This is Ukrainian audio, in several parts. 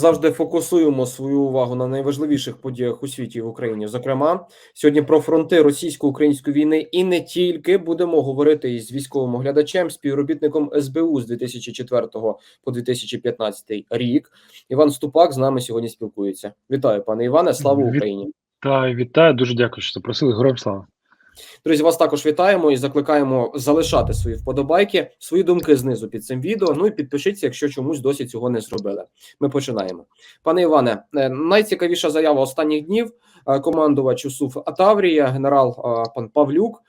завжди, фокусуємо свою увагу на найважливіших подіях у світі і в Україні. Зокрема, сьогодні про фронти російсько-української війни і не тільки будемо говорити із військовим оглядачем, співробітником СБУ з 2004 по 2015 рік. Іван Ступак з нами сьогодні спілкується. Вітаю, пане Іване. Слава Україні! Та вітаю, дуже дякую, що запросили. Героям слава. Друзі, вас також вітаємо і закликаємо залишати свої вподобайки, свої думки знизу під цим відео. Ну і підпишіться, якщо чомусь досі цього не зробили. Ми починаємо. Пане Іване, е, найцікавіша заява останніх днів. е, Командувач УСУФ Атаврія, генерал е, пан Павлюк,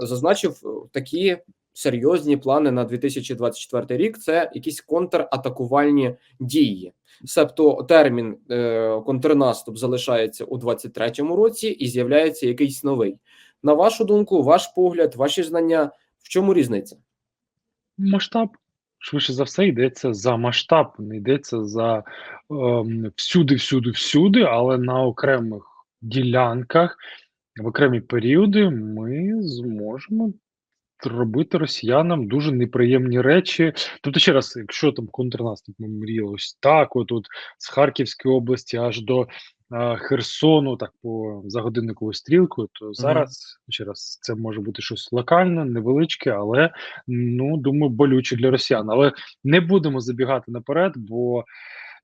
зазначив такі серйозні плани на 2024 рік. Це якісь контратакувальні дії. Себто термін контрнаступ залишається у 23-му році і з'являється якийсь новий. На вашу думку, ваш погляд, ваші знання, в чому різниця? Масштаб, швидше за все, йдеться за масштаб, не йдеться за ем, всюди, всюди, всюди, але на окремих ділянках, в окремі періоди ми зможемо робити росіянам дуже неприємні речі. Тобто, ще раз, якщо там контрнаступ ми мріяли ось так, от, от з Харківської області аж до е, Херсону, так по за годинниковою стрілкою, то зараз ще раз це може бути щось локальне, невеличке, але ну думаю, болюче для росіян. Але не будемо забігати наперед, бо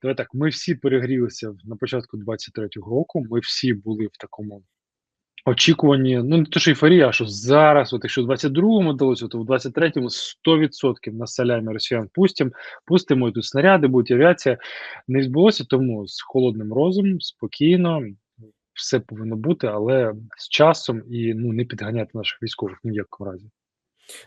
давай так, ми всі перегрілися на початку 23-го року. Ми всі були в такому очікуванні. Ну не то, що ейфорія, а що зараз, от якщо в 22-му вдалося, то в 23-му 100% на салямі росіян пустимо, пустимо і тут снаряди, будуть авіація. Не відбулося, тому з холодним розумом, спокійно. Все повинно бути, але з часом і ну не підганяти наших військових ні в якому разі.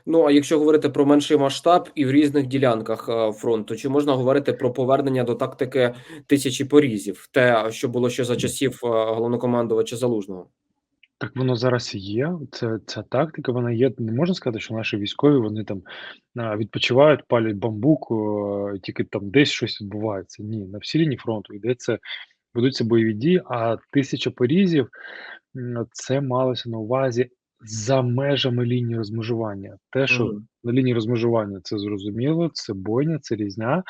Ну а якщо говорити про менший масштаб і в різних ділянках е, фронту, чи можна говорити про повернення до тактики тисячі порізів, те, що було ще за часів е, головнокомандувача Залужного? Так воно зараз і є. Це ця тактика, вона є. Не можна сказати, що наші військові вони там а, відпочивають, палять бамбук, о, тільки там десь щось відбувається. Ні, на всій лінії фронту йдеться, ведуться бойові дії, а тисяча порізів м, це малося на увазі за межами лінії розмежування. Те, що Мгм. на лінії розмежування це зрозуміло, це бойня, це різня.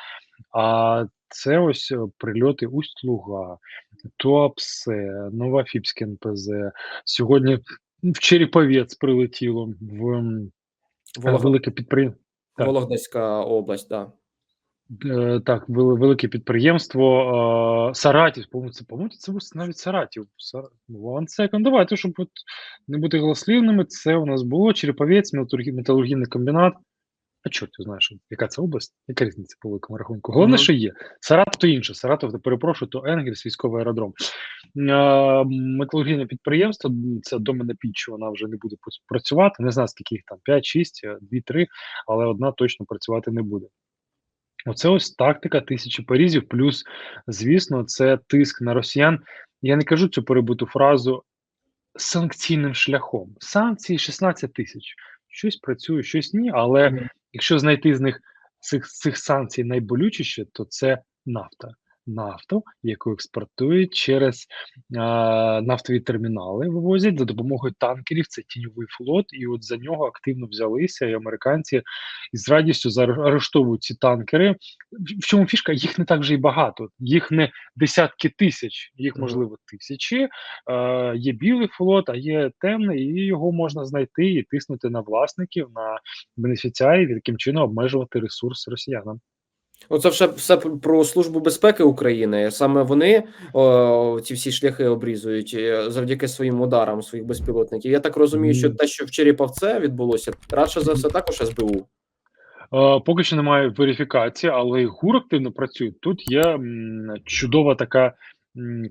А це ось е, прильоти Усть-Луга, Туапсе, Новофіпське НПЗ. Сьогодні в Череповець прилетіло в е, Волог... велике підприємство. так. Вологдська область, да. Е, Так, велике підприємство е, Саратів. По-моєму, це був навіть Саратів. One second. Давайте, щоб от не бути голослівними. Це у нас було Череповець, металургійний комбінат. А чорт ти знаєш, яка це область? Яка різниця по великому рахунку? Головне, Мгм. що є. Саратов то інше. Саратов, то перепрошую, то Енгельс, військовий аеродром. Е, металургійне підприємство, це до мене піч, вона вже не буде працювати. Не знаю, скільки їх там 5, 6, 2, 3, але одна точно працювати не буде. Оце ось тактика тисячі парізів, плюс, звісно, це тиск на росіян. Я не кажу цю перебуту фразу санкційним шляхом. Санкції 16 тисяч. Щось працює, щось ні. Але якщо знайти з них цих, цих санкцій найболючіше, то це нафта. Нафту, яку експортують через а, нафтові термінали, вивозять за допомогою танкерів. Це тіньовий флот, і от за нього активно взялися і американці і з радістю зааре- арештовують ці танкери. В чому фішка? Їх не так вже й багато. Їх не десятки тисяч, їх можливо тисячі. Е, є білий флот, а є темний, і його можна знайти і тиснути на власників, на бенефіціарів, і таким чином обмежувати ресурс росіянам. Оце все, все про службу безпеки України. Саме вони о, ці всі шляхи обрізують е, завдяки своїм ударам своїх безпілотників. Я так розумію, що те, що в Черепавце відбулося, радше за все також СБУ. Е, Поки що немає верифікації, але ГУР активно працює. Тут є чудова така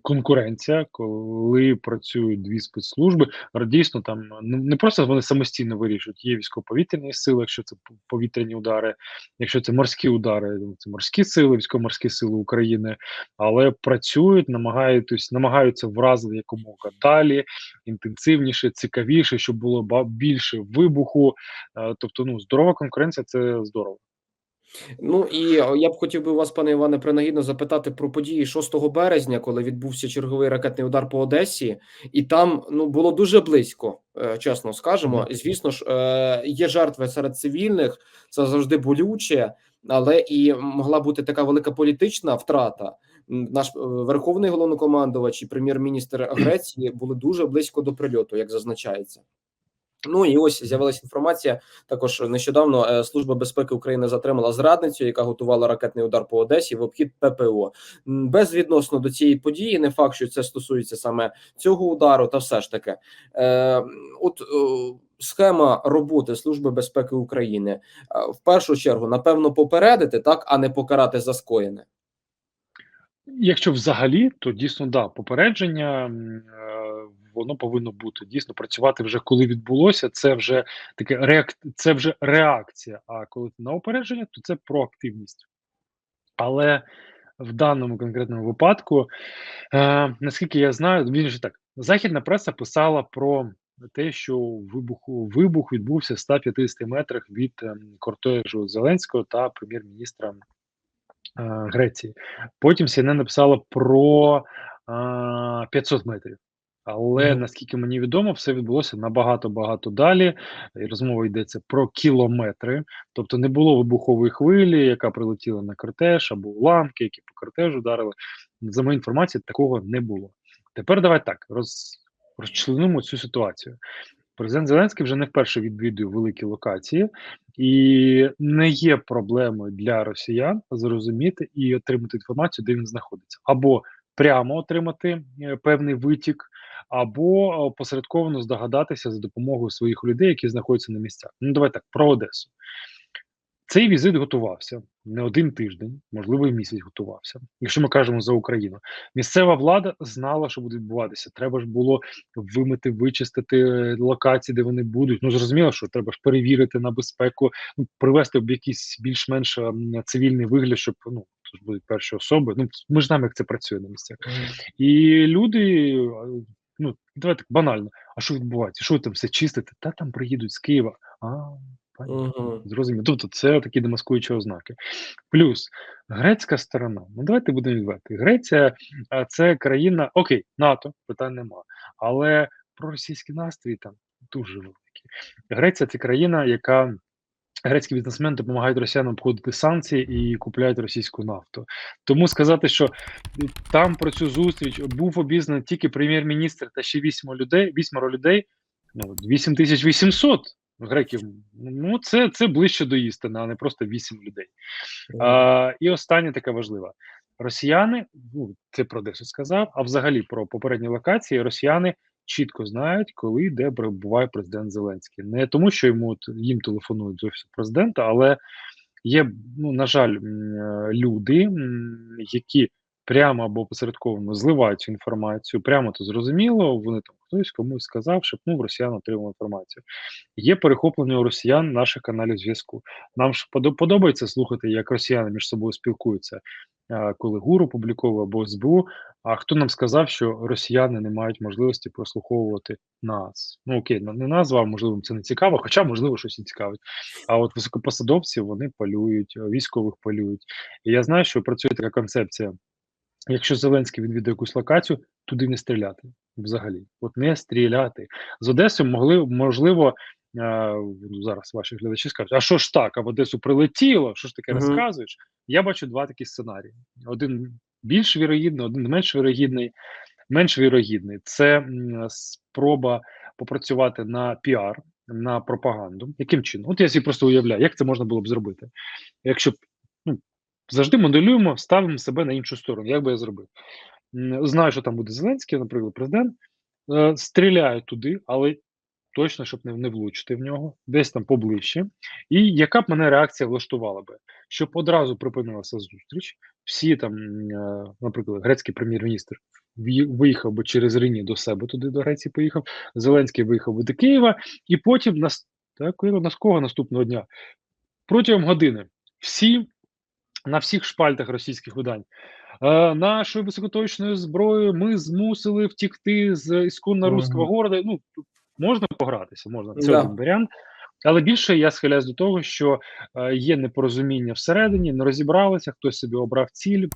конкуренція, коли працюють дві спецслужби. Дійсно, там ну, не просто вони самостійно вирішують. Є військово-повітряні сили, якщо це повітряні удари, якщо це морські удари, ну, це морські сили, військово-морські сили України, але працюють, намагаються, намагаються вразити якомога далі, інтенсивніше, цікавіше, щоб було більше вибуху. Е, Тобто, ну здорова конкуренція це здорово. Ну і я б хотів би у вас, пане Іване, принагідно запитати про події 6 березня, коли відбувся черговий ракетний удар по Одесі, і там ну було дуже близько, е, чесно скажемо. Звісно ж, е, є жертви серед цивільних, це завжди болюче, але і могла бути така велика політична втрата. наш е, верховний головнокомандувач і прем'єр-міністр Греції були дуже близько до прильоту, як зазначається. Ну і ось з'явилася інформація. Також нещодавно е, Служба безпеки України затримала зрадницю, яка готувала ракетний удар по Одесі в обхід ППО. Безвідносно до цієї події, не факт, що це стосується саме цього удару, та все ж таки, е, от е, схема роботи Служби безпеки України е, в першу чергу, напевно, попередити так, а не покарати за скоєне. Якщо взагалі, то дійсно да, попередження воно повинно бути дійсно працювати вже коли відбулося. Це вже таке реак... це вже реакція. А коли на опередження, то це проактивність. Але в даному конкретному випадку, е, наскільки я знаю, він же так, західна преса писала про те, що вибуху вибух відбувся в 150 метрах від ем, кортежу Зеленського та прем'єр-міністра е, Греції. Потім CNN написала про а, 500 метрів. Але наскільки мені відомо, все відбулося набагато багато далі. І розмова йдеться про кілометри. Тобто не було вибухової хвилі, яка прилетіла на кортеж, або уламки, які по кортежу вдарили. За моєю інформацією, такого не було. Тепер давай так роз, розчленимо цю ситуацію. Президент Зеленський вже не вперше відвідує великі локації, і не є проблемою для росіян зрозуміти і отримати інформацію, де він знаходиться, або прямо отримати е, певний витік, або е, посередковано здогадатися за допомогою своїх людей, які знаходяться на місцях. Ну давай так про Одесу. Цей візит готувався не один тиждень, можливо, і місяць готувався. Якщо ми кажемо за Україну, місцева влада знала, що буде відбуватися. Треба ж було вимити, вичистити е, локації, де вони будуть. Ну зрозуміло, що треба ж перевірити на безпеку, ну привести в якийсь більш-менш ем, цивільний вигляд, щоб ну ж будуть перші особи. Ну ми ж знаємо, як це працює на місцях. І люди, е, ну давайте так банально. А що відбувається? Що ви там все чистите? Та там приїдуть з Києва. А Понятно. Мгм. Зрозуміло. Тобто це такі демаскуючі ознаки. Плюс грецька сторона. Ну давайте будемо відверти. Греція а, це країна, окей, НАТО, питань нема. Але проросійські настрої там дуже великі. Греція це країна, яка. Грецькі бізнесмени допомагають росіянам обходити санкції і купляють російську нафту. Тому сказати, що там про цю зустріч був обізнаний тільки прем'єр-міністр та ще вісьмо людей, вісьмеро людей. Ну 8800 греків. Ну це це ближче до істини, а не просто вісім людей. А, І останнє таке важливе: росіяни, ну це про Одесу сказав. А взагалі про попередні локації росіяни чітко знають, коли де перебуває президент Зеленський. Не тому, що йому от, їм телефонують з офісу президента, але є, ну на жаль, е, люди, які прямо або посередковано зливають цю інформацію. Прямо то зрозуміло. Вони там хтось комусь сказав, шепнув росіян отримав інформацію. Є перехоплення у росіян наших каналів зв'язку. Нам ж подобається слухати, як росіяни між собою спілкуються, коли гуру публіковує або СБУ. А хто нам сказав, що росіяни не мають можливості прослуховувати нас? Ну окей, на- не з можливо, це не цікаво, хоча можливо щось і цікавить. А от високопосадовці вони полюють, е, військових полюють. І я знаю, що працює така концепція. Якщо Зеленський відвідує якусь локацію, туди не стріляти взагалі. От не стріляти. З Одеси могли, можливо, ну, зараз ваші глядачі скажуть, а що ж так, а в Одесу прилетіло, що ж таке Мгм. розказуєш? Я бачу два такі сценарії: один більш вірогідний, один менш вірогідний. Менш вірогідний це спроба попрацювати на піар, на пропаганду. Яким чином? От я собі просто уявляю, як це можна було б зробити. Якщо ну, завжди моделюємо, ставимо себе на іншу сторону. Як би я зробив? Знаю, що там буде Зеленський, наприклад, президент. Е, стріляю туди, але точно, щоб не, не влучити в нього, десь там поближче. І яка б мене реакція влаштувала би? Щоб одразу припинилася зустріч, всі там, е, наприклад, грецький прем'єр-міністр виїхав би через Рині до себе туди до Греції поїхав, Зеленський виїхав би до Києва, і потім нас, так, на кого наступного дня? Протягом години всі на всіх шпальтах російських видань. Е, нашою високоточною зброєю ми змусили втікти з ісконно руського Мгм. города. Ну можна погратися, можна це один варіант. Але більше я схиляюсь до того, що е, є непорозуміння всередині, не розібралися, хтось собі обрав ціль. Е,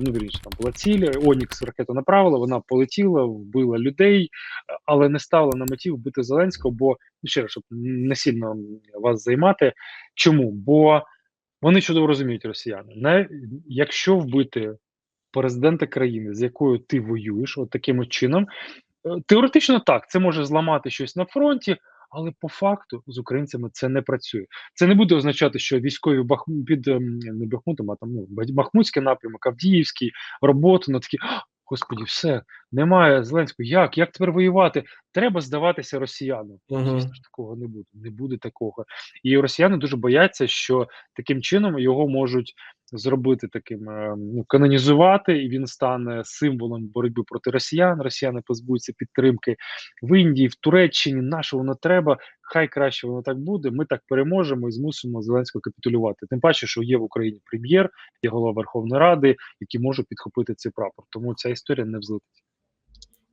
ну, вірніше, там була ціль. Онікс ракету направила, вона полетіла, вбила людей, е, але не ставила на меті вбити Зеленського. Бо ну, ще раз, щоб не сильно вас займати. Чому? Бо вони чудово розуміють росіяни. Не, якщо вбити президента країни, з якою ти воюєш, от таким чином. Теоретично так, це може зламати щось на фронті, але по факту з українцями це не працює. Це не буде означати, що військові Бахм... під ем, не Бахмутом, а там ну Бахмутський напрямок, Авдіївський, роботу на такі. Господі, все немає Зеленського. Як? Як тепер воювати? Треба здаватися росіянам. Мгм. Звісно ж, такого не буде. Не буде такого. І росіяни дуже бояться, що таким чином його можуть зробити таким, е, ну, канонізувати, і він стане символом боротьби проти росіян. Росіяни позбудуться підтримки в Індії, в Туреччині. Наше воно треба. Хай краще воно так буде. Ми так переможемо і змусимо Зеленського капітулювати. Тим паче, що є в Україні прем'єр, є голова Верховної Ради, які можуть підхопити цей прапор. Тому ця історія не взлетить.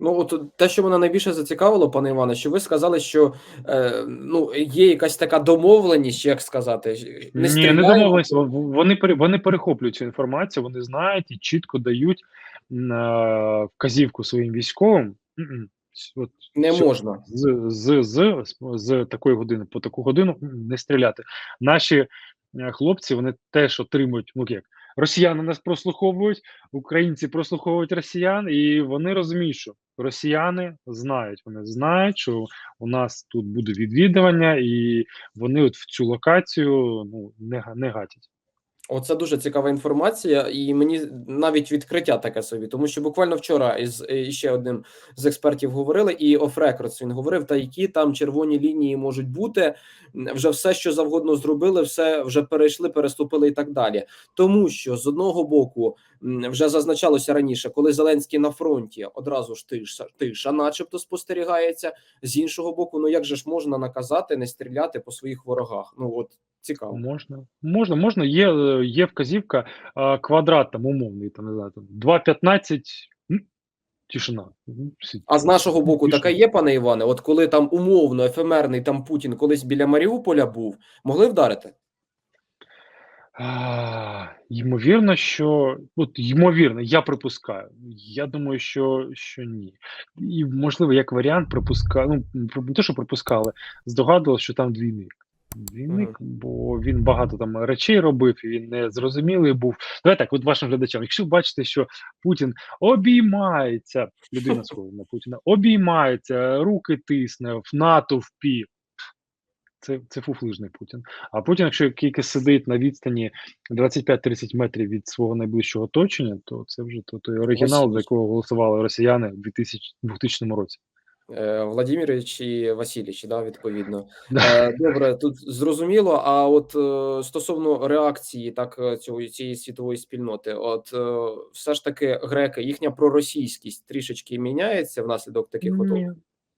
Ну, от те, що мене найбільше зацікавило, пане Іване, що ви сказали, що е, ну, є якась така домовленість, як сказати, не Ні, не. Вон- Вони вони перехоплюють цю інформацію, вони знають і чітко дають е, вказівку своїм військовим. От Не Всьо. можна. з, з, з, з такої години по таку годину не стріляти. Наші е, хлопці вони теж отримують, ну як росіяни нас прослуховують, українці прослуховують росіян, і вони розуміють, що росіяни знають, вони знають, що у нас тут буде відвідування, і вони от в цю локацію ну не, не гатять. Оце дуже цікава інформація, і мені навіть відкриття таке собі, тому що буквально вчора із е, ще одним з експертів говорили, і оф рекордс він говорив, та які там червоні лінії можуть бути. Вже все, що завгодно зробили, все вже перейшли, переступили і так далі. Тому що з одного боку вже зазначалося раніше, коли Зеленський на фронті одразу ж тиша, тиша, начебто, спостерігається. З іншого боку, ну як же ж можна наказати не стріляти по своїх ворогах? Ну от цікаво. Можна, можна, можна. Є, е, є вказівка квадрат там умовний, там не знаю, там 2.15, тишина. А з нашого боку Пішли. таке є, пане Іване. От коли там умовно ефемерний там Путін колись біля Маріуполя був, могли вдарити? А, ймовірно, що от ймовірно, я припускаю. Я думаю, що, що ні. І можливо, як варіант, припускаю. Ну не те, що припускали, здогадувалися, що там двійник. Двійник, бо він багато там речей робив, і він не зрозумілий був. Давай так, от вашим глядачам, якщо бачите, що Путін обіймається, людина схожа на Путіна, обіймається, руки тисне в натовпі. Це, це фуфлижний Путін. А Путін, якщо тільки сидить на відстані 25-30 метрів від свого найближчого оточення, то це вже то, той оригінал, за якого голосували росіяни в 2000, 2000 році. Е, Владимирович і Васильович, да, відповідно. Е, Добре, тут зрозуміло. А от е, стосовно реакції так цього цієї світової спільноти, от все ж таки греки, їхня проросійськість трішечки міняється внаслідок таких от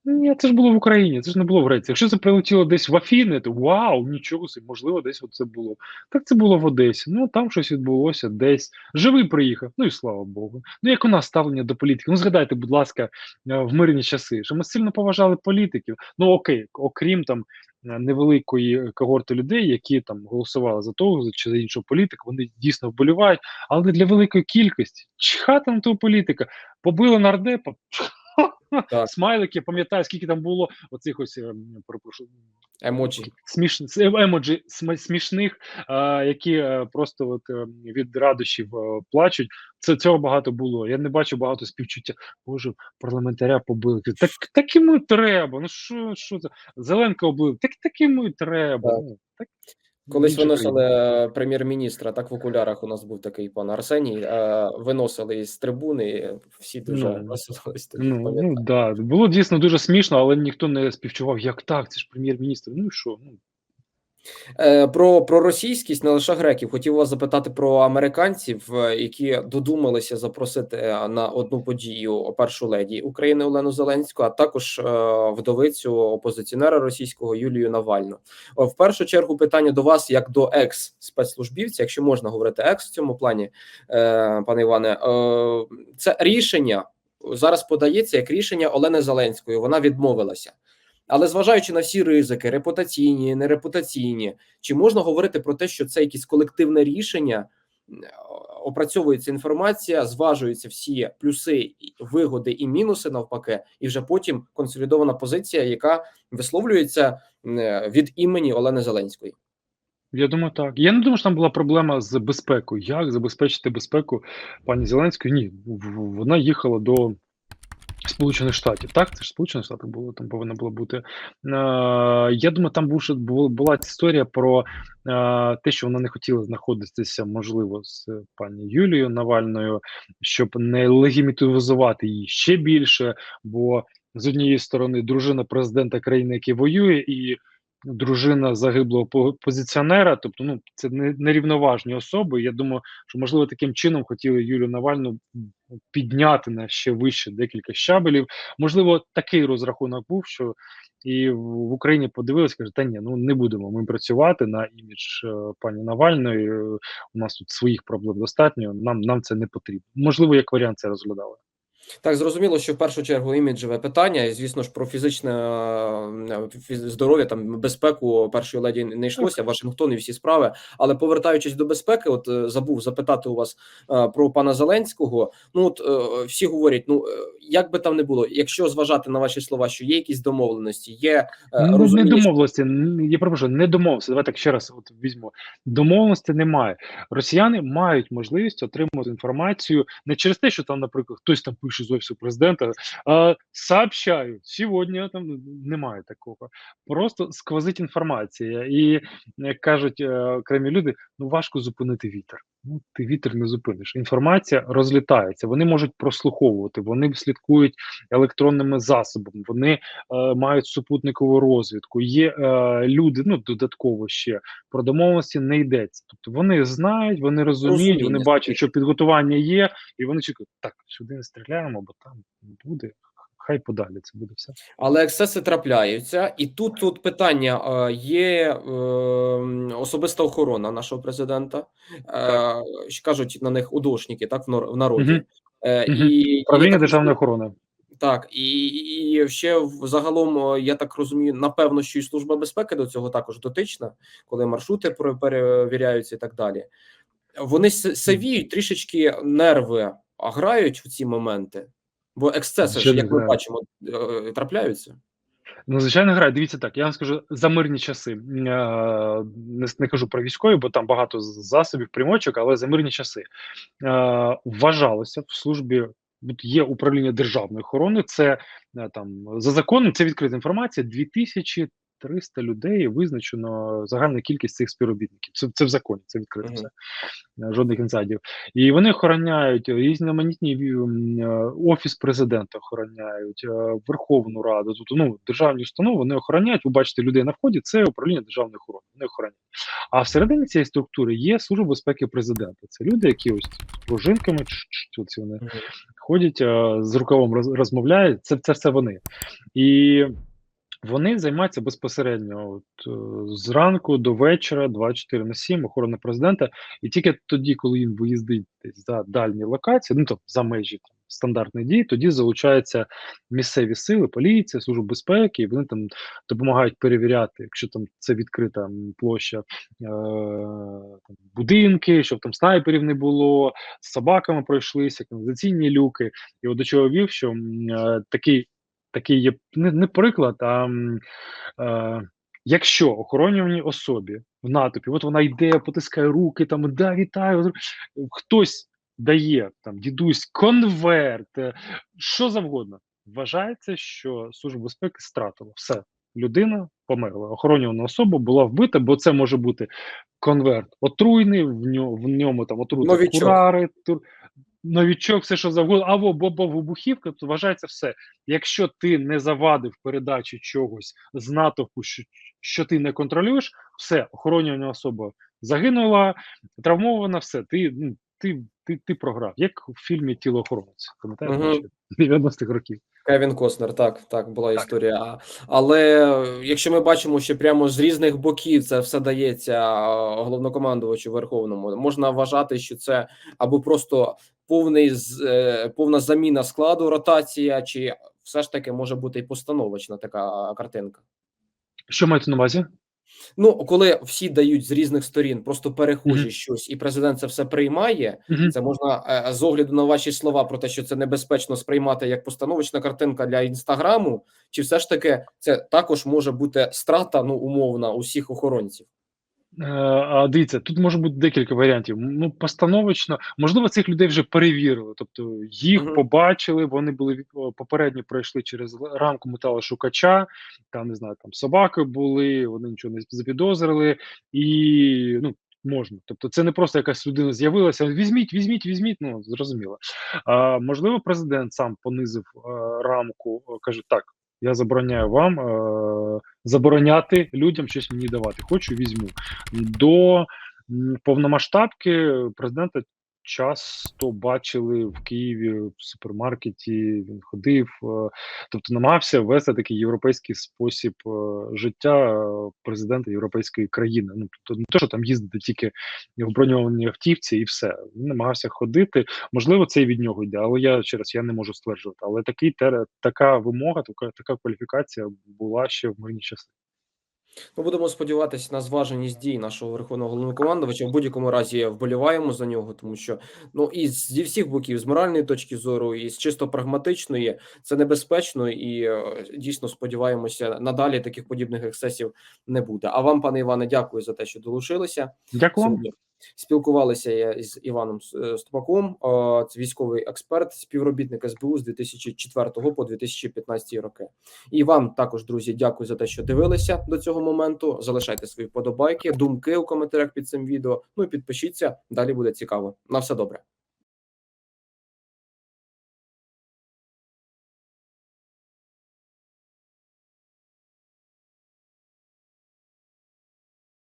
Ні. Це ж було в Україні, це ж не було в Греції. Якщо це прилетіло десь в Афіни, то вау, нічого собі, можливо, десь це було. Так це було в Одесі. Ну там щось відбулося, десь живий приїхав. Ну і слава Богу. Ну як у нас ставлення до політики? Ну згадайте, будь ласка, е, в мирні часи, що ми сильно поважали політиків. Ну окей, окрім там е, невеликої когорти людей, які там голосували за того чи за іншого політика, вони дійсно вболівають, але для великої кількості чхати на того політика. Побили нардепа. Так. Смайлики, пам'ятаю, скільки там було оцих ось ем, перепрошую, емоцій. сміш... емоджі см- смішних, а, які е, просто от е, від радощів е, плачуть. Це цього багато було. Я не бачу багато співчуття. Боже, парламентаря побили. Так так йому треба. Ну що, що це? Зеленка облив. Так так йому треба. Так. Ну, так, Колись виносили е, прем'єр-міністра, так в окулярах у нас був такий пан Арсеній. е, Виносили із трибуни, всі дуже Ну, веселились. Ну, ну да, було дійсно дуже смішно, але ніхто не співчував, як так, це ж прем'єр-міністр. Ну і що? Ну, Е, Про, про російськість не лише греків. Хотів вас запитати про американців, е, які додумалися запросити е, на одну подію першу леді України Олену Зеленську, а також е, вдовицю опозиціонера російського Юлію Навальну. В першу чергу питання до вас, як до екс спецслужбівця, якщо можна говорити екс в цьому плані, е, пане Іване, е, це рішення зараз подається як рішення Олени Зеленської. Вона відмовилася. Але зважаючи на всі ризики, репутаційні, нерепутаційні, чи можна говорити про те, що це якесь колективне рішення? Опрацьовується інформація, зважуються всі плюси, вигоди і мінуси навпаки, і вже потім консолідована позиція, яка висловлюється від імені Олени Зеленської. Я думаю, так. Я не думаю, що там була проблема з безпекою. Як забезпечити безпеку пані Зеленської? Ні, вона їхала до Сполучених Штатів. Так, це ж Сполучені Штати було, там повинно було бути. Е, я думаю, там був, була історія про е, те, що вона не хотіла знаходитися, можливо, з пані Юлією Навальною, щоб не легімітизувати її ще більше. Бо з однієї сторони дружина президента країни, який воює, і дружина загиблого по- позиціонера, тобто ну це не нерівноважні особи. Я думаю, що можливо таким чином хотіли Юлію Навальну підняти на ще вище декілька щабелів. Можливо, такий розрахунок був, що і в в Україні подивилися, каже, та ні, ну не будемо ми працювати на імідж е, пані Навальної. е, У нас тут своїх проблем достатньо. Нам нам це не потрібно. Можливо, як варіант це розглядали. Так, зрозуміло, що в першу чергу іміджеве питання, і звісно ж про фізичне е, здоров'я, там безпеку першої леді не йшлося, Вашингтон і всі справи. Але повертаючись до безпеки, от е, забув запитати у вас е, про пана Зеленського. Ну от всі говорять: ну як би там не було, якщо зважати на ваші слова, що є якісь домовленості, є Ну, не розуміння, що- домовленості. н- Я перепрошую, не домовленості. Давай так ще раз от візьму. Домовленості немає. Росіяни мають можливість отримати інформацію не через те, що там, наприклад, хтось там пише з офісу президента. А, сообщаю, сьогодні там немає такого. Просто сквозить інформація, і як кажуть е, окремі люди, ну важко зупинити вітер. Ну, ти вітер не зупиниш. Інформація розлітається. Вони можуть прослуховувати, вони слідкують електронними засобами, вони е, мають супутникову розвідку. Є е, люди, ну додатково ще про домовленості не йдеться. Тобто вони знають, вони розуміють, Розуміння, вони бачать, що підготування є, і вони чекають, так сюди не стріляємо, бо там буде. Хай подалі це буде все. Але ексцеси трапляються, і тут тут питання: е, є е, особиста охорона нашого президента, е, що кажуть на них удошники, так в народі. Мгм. Е, і, Управління державної охорони. Так, і, і ще загалом, я так розумію, напевно, що і служба безпеки до цього також дотична, коли маршрути пере- перевіряються і так далі. Вони савіють трішечки нерви, а грають в ці моменти, бо ексцеси ж, як ми бачимо, е, трапляються. Ну, звичайно, грає. Дивіться так. Я вам скажу за мирні часи. Е, Не, не кажу про військові, бо там багато засобів, примочок, але за мирні часи е, вважалося в службі. Є управління державної охорони. Це там за законом це відкрита інформація. 2300 людей визначено загальна кількість цих співробітників. Це, це в законі, це відкрито Мгм. все. Е, Жодних інсайдів. І вони охороняють різноманітні е, офіс президента, охороняють е, Верховну Раду. Тобто, ну державні установи вони охороняють. Ви бачите людей на вході. Це управління державної охорони. Вони охороняють. А всередині цієї структури є служба безпеки президента. Це люди, які ось з пружинками, вони ходять е, з рукавом роз, розмовляють. Це, це все вони. І вони займаються безпосередньо от, е, зранку до вечора, 24 на 7, охорона президента. І тільки тоді, коли він виїздить десь за дальні локації, ну тобто за межі там, стандартних дій, тоді залучаються місцеві сили, поліція, служба безпеки, і вони там допомагають перевіряти, якщо там це відкрита площа е, будинки, щоб там снайперів не було, з собаками пройшлися, каналізаційні люки. І от до чого вів, що е, такий такий є не, не приклад, а е, якщо охоронюваній особі в натовпі, от вона йде, потискає руки, там да, вітаю, хтось дає там дідусь конверт, е, що завгодно. Вважається, що служба безпеки стратила все. Людина померла. Охоронювана особа була вбита, бо це може бути конверт отруйний, в ньому, в ньому там отрута курари, тур, новічок, все що завгодно, або бо вибухівка, то вважається все. Якщо ти не завадив передачі чогось з натовпу, що, що ти не контролюєш, все, охоронювана особа загинула, травмована, все, ти, ну, ти, ти, ти програв. Як у фільмі Тілоохоронець, пам'ятаєте, Мгм. ще 90-х років. Кевін Костнер, так, так, була історія. Але е, якщо ми бачимо, що прямо з різних боків це все дається е, головнокомандувачу Верховному, можна вважати, що це або просто повний е, повна заміна складу, ротація, чи все ж таки може бути і постановочна така картинка. Що маєте на увазі? Ну, коли всі дають з різних сторін, просто перехожі Мгм. щось, і президент це все приймає. Мгм. Це можна е, з огляду на ваші слова про те, що це небезпечно сприймати як постановочна картинка для інстаграму, чи все ж таки це також може бути страта, ну умовна усіх охоронців? Е, а дивіться, тут може бути декілька варіантів. Ну, постановочно, можливо, цих людей вже перевірили. Тобто їх Мгм. побачили, вони були попередньо пройшли через рамку металошукача, там не знаю, там собаки були, вони нічого не запідозрили, і ну. Можна, тобто це не просто якась людина з'явилася. Візьміть, візьміть, візьміть. Ну зрозуміло. А, можливо, президент сам понизив е, рамку, каже: так, я забороняю вам е, забороняти людям щось мені давати. Хочу, візьму. До повномасштабки президента часто бачили в Києві в супермаркеті. Він ходив, е, тобто намагався ввести такий європейський спосіб е, життя е, президента європейської країни. Ну тобто не те, що там їздити тільки в броньованій автівці, і все. Він намагався ходити. Можливо, це і від нього йде, але я ще раз я не можу стверджувати. Але такий така вимога, така, така кваліфікація була ще в мирні часи. Ми будемо сподіватися на зваженість дій нашого верховного головнокомандувача. В будь-якому разі вболіваємо за нього, тому що ну і зі всіх боків, з моральної точки зору, і з чисто прагматичної, це небезпечно, і е, дійсно сподіваємося, надалі таких подібних ексцесів не буде. А вам, пане Іване, дякую за те, що долучилися. Дякую. Спілкувалися я з Іваном Стопаком, е, це військовий експерт, співробітник СБУ з 2004 по 2015 роки. І вам також, друзі, дякую за те, що дивилися до цього моменту. Залишайте свої вподобайки, думки у коментарях під цим відео. Ну і підпишіться. Далі буде цікаво. На все добре.